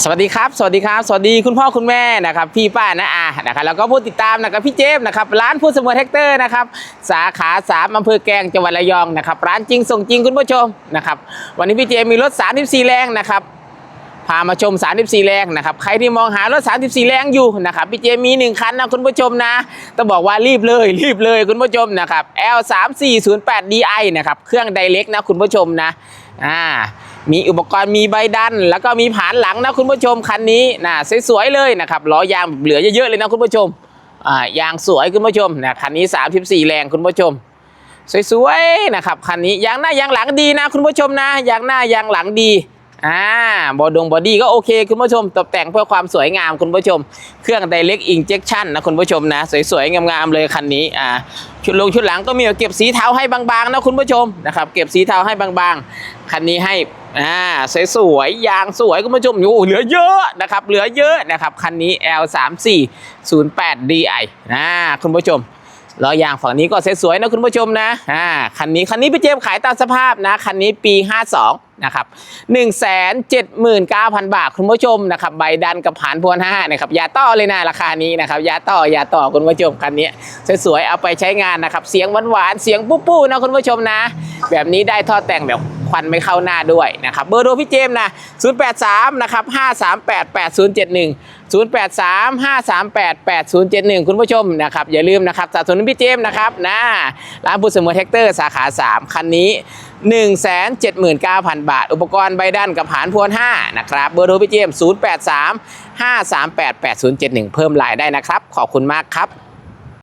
สวัสดีครับ สวัสดีครับ สวัสดีคุณพ่อคุณแม่นะครับ พี่ป้านะอานะครับแล้วก็ผู้ติดตามนะครับพี่เจฟนะครับร้านผู้สมอแท็กเตอร์นะครับสาขาสามอำเภอแกลงจังหวัดระยองนะครับร้านจริงส่งจริงคุณผู้ชมนะครับวันนี้พี่เจฟมีรถ 34 แรงนะครับพามาชม 34 แรงนะครับ ใครที่มองหารถ 34 แรงอยู่นะครับ พี่เจฟมี 1 คันนะคุณผู้ชมนะ ต้องบอกว่ารีบเลย รีบเลยคุณผู้ชมนะครับ L 3 4 0 8 DI นะครับ เครื่องไดเ c กนะคุณผู้ชมนะ อ่ามีอุปกรณ์มีใบดัน แล้วก็มีผานหลังนะคุณผู้ชมคันนี้นะสวยๆเลยนะครับล้อยางเหลือเยอะๆเลยนะคุณผู้ชมอ่ายางสวยคุณผู้ชมนะคันนี้ 34 แรงคุณผู้ชม สวยๆนะครับคันนี้ยางหน้ายางหลังดีนะคุณผู้ชมนะยางหน้ายางหลังดี อ่าบอดงบอดี้ก็โอเคคุณผู้ชม ตกแต่งเพื่อความสวยงามคุณผู้ชม เครื่อง Direct Injection นะคุณผู้ชมนะ สวยๆ งามๆเลยคันนี้อ่าชุดลงชุดหลังก็มีเก็บสีเทาให้บางๆนะคุณผู้ชมนะครับเก็บสีเทาให้บางๆ คันนี้ให้อ่าสวยๆยางสวยคุณผู้ชมอ้โหเหลือเยอะนะครับเหลือเยอะนะครับคันนี้ L 3 4 0 8 DI นะคุณผู้ชมล้อยางฝั่งนี้ก็สวยๆนะคุณผู้ชมนะอ่าคันนี้คันนี้พี่เจมขายตามสภาพนะคันนี้ปี 52นะครับ1 7 9 0 0 0บาทคุณผู้ชมนะครับใบดันกับผานพวน5นะครับยาต่อเลยนะราคานี้นะครับยาต่อยาต่อคุณผู้ชมคันนี้สวยๆเอาไปใช้งานนะครับเสียงหวานๆเสียงปุ๊ๆนะคุณผู้ชมนะ แบบนี้ได้ท่อแต่งแบบ ควันไม่เข้าหน้าด้วยนะครับเบอร์โทรพี่เจมส์นะ083นะครับ538 8071 083 538 8071 คุณผู้ชมนะครับอย่าลืมนะครับสนับสนุนพี่เจมนะครับนะร้านผู้เสมอแท็กเตอร์สาขา 3 คันนี้ 179,000 บาท อุปกรณ์ใบด้านกับผานพวน 5 นะครับ เบอร์โทรพี่เจมส์083 538 8071 เพิ่มรายได้นะครับ ขอบคุณมากครับ